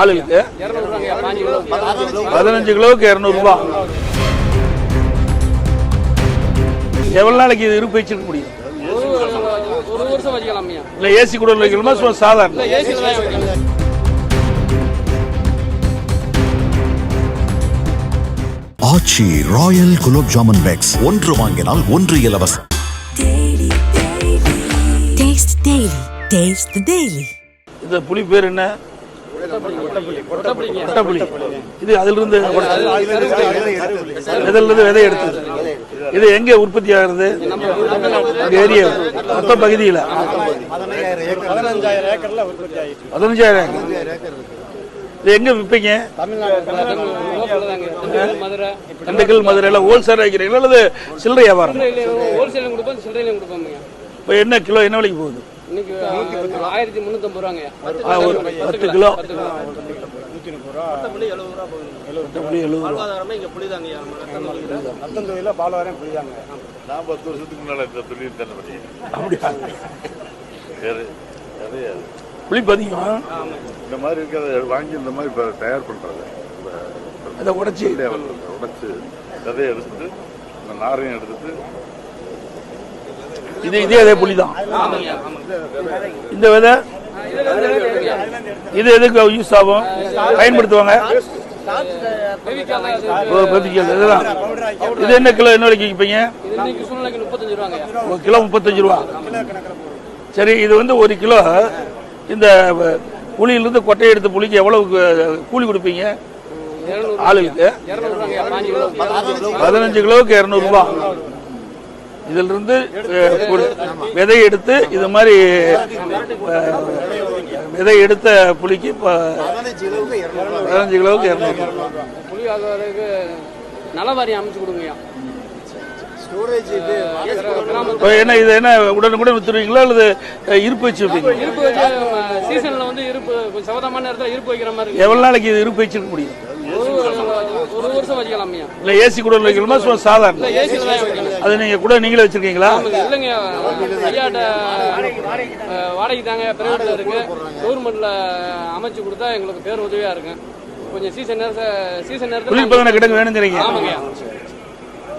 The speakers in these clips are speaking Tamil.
ஆளுக்கு பதினஞ்சு கிலோவுக்கு இரநூறுபா எவ்வளவு நாளைக்கு இது இருப்பு வச்சிருக்க முடியும்? இல்லை ஏசி கூட வைக்கணுமா? சும்மா சாதாரண. ஆச்சி ராயல் குலோப் ஜாமுன் பேக்ஸ் ஒன்று வாங்கினால் ஒன்று இலவசம். Daily. Taste the Daily. இந்த புளி பேர் என்ன? இது அதிலிருந்து இதிலிருந்து விதை எடுத்தது. இது எங்க உற்பத்தி ஆகுறது? ஏரியா. மொத்த பகுதியில். பதினஞ்சாயிரம் ஏக்கர்ல உற்பத்தி ஆயிடுச்சு. பதினஞ்சாயிரம் ஏக்கர். இது எங்க விற்பீங்க? மதுரை. திண்டுக்கல் மதுரையில் ஹோல்சேல் வைக்கிறீங்களா அல்லது சில்லறை வியாபாரம்? இப்போ என்ன கிலோ என்ன விலைக்கு போகுது? இன்னைக்கு ஆயிரத்தி முந்நூற்றம்பது ரூபாங்க. ஒரு பத்து கிலோ. நூத்தி முப்பது ரூபா. கொட்டப்புளி எழுபது ரூபா ரத்தம் தொழில பாலவாரம் புரியாங்க நான் பத்து வருஷத்துக்கு முன்னால இந்த தொழில் தானே பண்ணி அப்படியா? புளி பதிகம் இந்த மாதிரி இருக்கிறத வாங்கி இந்த மாதிரி இப்போ தயார் பண்ணுறது அதை உடைச்சி. உடைச்சு விதையை எடுத்துட்டு இந்த நாரையும் எடுத்துட்டு இது இதே அதே புளி தான். இந்த விதை இது எதுக்கு யூஸ் ஆகும்? பயன்படுத்துவாங்க? ஓ, பதிக்கல் இதுதான். இது என்ன கிலோ என்ன விலைக்கு விற்பீங்க? ஒரு கிலோ முப்பத்தஞ்சு ரூபா. சரி இது வந்து ஒரு கிலோ இந்த புளியிலிருந்து கொட்டையை எடுத்த புளிக்கு எவ்வளவு கூலி கொடுப்பீங்க? இரநூறு ஆளுக்கு. பதினஞ்சு கிலோவுக்கு இரநூறுபா இதுல ஒரு விதை எடுத்து இது மாதிரி விதை எடுத்த புளிக்கு இப்போ பதினஞ்சு கிலோவுக்கு இரநூறு. புளி ஆகிறதுக்கு நல வாரியம் அமைச்சு கொடுங்க ஐயா ஸ்டோரேஜ் இது கிராம இப்போ என்ன இது என்ன உடனுக்குடன் வித்துருவீங்களா அல்லது இருப்பு வச்சு இருப்பு வச்சு சீசன்ல வந்து இருப்பு கொஞ்சம் சவதமான நேரத்தில் இருப்பு வைக்கிற மாதிரி. எவ்வளவு நாளைக்கு இது இருப்பு வச்சிருக்க முடியும்? ஒரு வருஷம் வச்சுக்கலாம் ஐயா இல்லை ஏசி கூட வைக்கணுமா? சும்மா சாதாரண. அது நீங்க கூட நீங்களே வச்சிருக்கீங்களா? இல்லைங்க. ஐயாட்ட வாடகை தாங்க பிரைவேட்ல இருக்கு. கவர்மெண்ட்ல அமைச்சு கொடுத்தா எங்களுக்கு பேர் உதவியா இருக்கு கொஞ்சம் சீசன் நேரத்தை சீசன் நேரத்தில் குளிர்பதன கிடங்கு வேணுங்கிறீங்க? ஆமாங்க.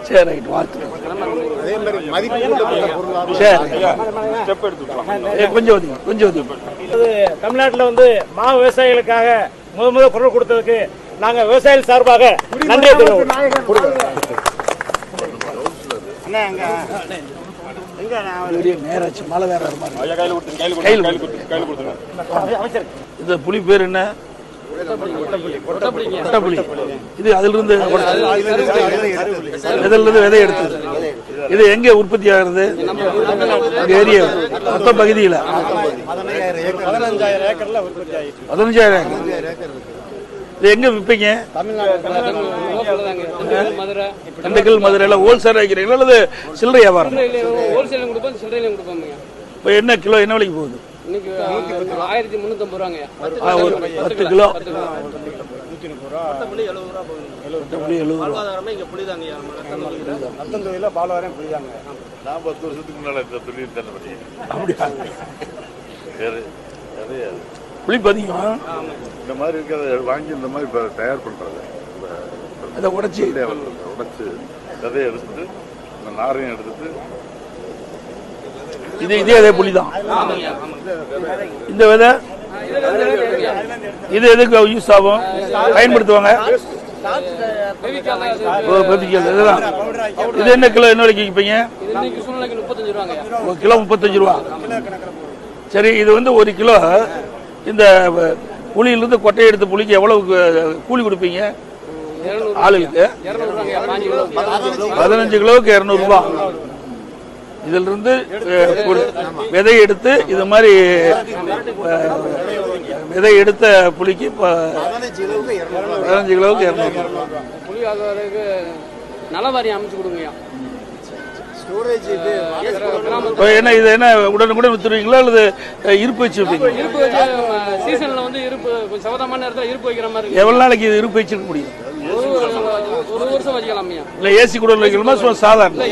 சரி ரைட் வாழ்த்துக்கள் அதே மாதிரி மதிப்பு கூட்டப்பட்ட பொருளாக சரி கொஞ்சம் ஒதுங்க கொஞ்சம் ஒதுங்க. தமிழ்நாட்டில் வந்து மா விவசாயிகளுக்காக முத முத குரல் கொடுத்ததுக்கு நாங்க விவசாயிகள் சார்பாக நன்றி. இந்த புளி பேர் என்ன? இது அதிலிருந்து இதிலிருந்து விதை எடுத்தது? இது எங்க உற்பத்தி ஆகுறது? இந்த ஏரியா? மொத்த பகுதியில். பதினஞ்சாயிரம் ஏக்கர். இது எங்க விற்பீங்க திண்டுக்கல் மதுரையில் ஹோல்சேல் வைக்கிறீங்களா அல்லது சில்லறை வியாபாரம்? இப்போ என்ன கிலோ என்ன விலைக்கு போகுது? ஆயிரத்தி முந்நூற்றம்பது ரூபாங்க பத்து கிலோ. நூத்தி முப்பது ரூபா கொட்டப்புளி எழுபது ரூபா ரத்தம் தொழில பாலவாரம் புரியாங்க நான் பத்து வருஷத்துக்கு முன்னால இந்த தொழில் தானே பண்ணி அப்படியா? வேறு நிறைய புளி பதிகம் இந்த மாதிரி இருக்கிறத வாங்கி இந்த மாதிரி இப்போ தயார் பண்ணுறது அதை உடைச்சி. உடைச்சு விதையை எடுத்துட்டு இந்த நாரையும் எடுத்துட்டு. இது இதே அதே புளி தான். இந்த விதை இது எதுக்கு யூஸ் ஆகும்? பயன்படுத்துவாங்க. இதுதான். இது என்ன கிலோ என்ன விலைக்கு விற்பீங்க? கிலோ முப்பத்தஞ்சு ரூபா. சரி இது வந்து ஒரு கிலோ. இந்த புளியிலிருந்து கொட்டையை எடுத்து புளிக்கு எவ்வளவு கூலி கொடுப்பீங்க? ஆளுக்கு பதினஞ்சு கிலோவுக்கு இரநூறுபா. இதுல இருந்து விதை எடுத்து இது மாதிரி விதை எடுத்த புளிக்கு பதினஞ்சு கிலோவுக்கு இரநூறு நலவாரி அமைச்சு கொடுங்க என்ன இது என்ன உடனுக்குடன் வித்துருவீங்களா அல்லது இருப்பு வச்சு இருப்பு வச்சு சீசன்ல வந்து இருப்பு கொஞ்சம் சவதமான நேரத்தில் இருப்பு வைக்கிற மாதிரி. எவ்வளவு நாளைக்கு இது இருப்பு வச்சிருக்க முடியும்? ஒரு வருஷம் வச்சுக்கலாம் இல்ல ஏசி கூட வைக்கணுமா? சும்மா சாதாரண.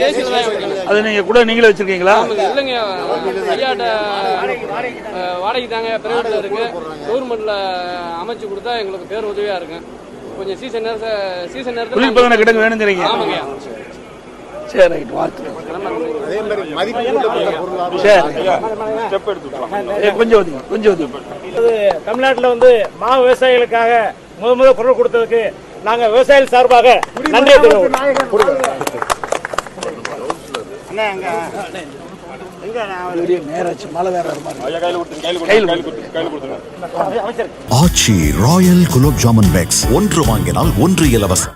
அது நீங்க கூட நீங்களே வச்சிருக்கீங்களா? இல்லைங்க. ஐயாட்ட வாடகை தாங்க பிரைவேட்ல இருக்கு. கவர்மெண்ட்ல அமைச்சு கொடுத்தா எங்களுக்கு பேர் உதவியா இருக்கு கொஞ்சம் சீசன் நேரத்தை சீசன் நேரத்தில் குளிர்பதன கிடங்கு வேணுங்கிறீங்க. ஆமாங்க சரி ரைட் வாழ்த்து அதே மாதிரி மதிப்பு கூட்டப்பட்ட பொருளாக சரி கொஞ்சம் ஒதுங்க கொஞ்சம் ஒதுங்க தமிழ்நாட்டில் வந்து மா விவசாயிகளுக்காக முத முத குரல் கொடுத்ததுக்கு நாங்கள் விவசாயிகள் சார்பாக நன்றியை தெரிவிக்கிறோம். Aachi royal gulab jamun packs. ஒன்று வாங்கினால் ஒன்று இலவசம்.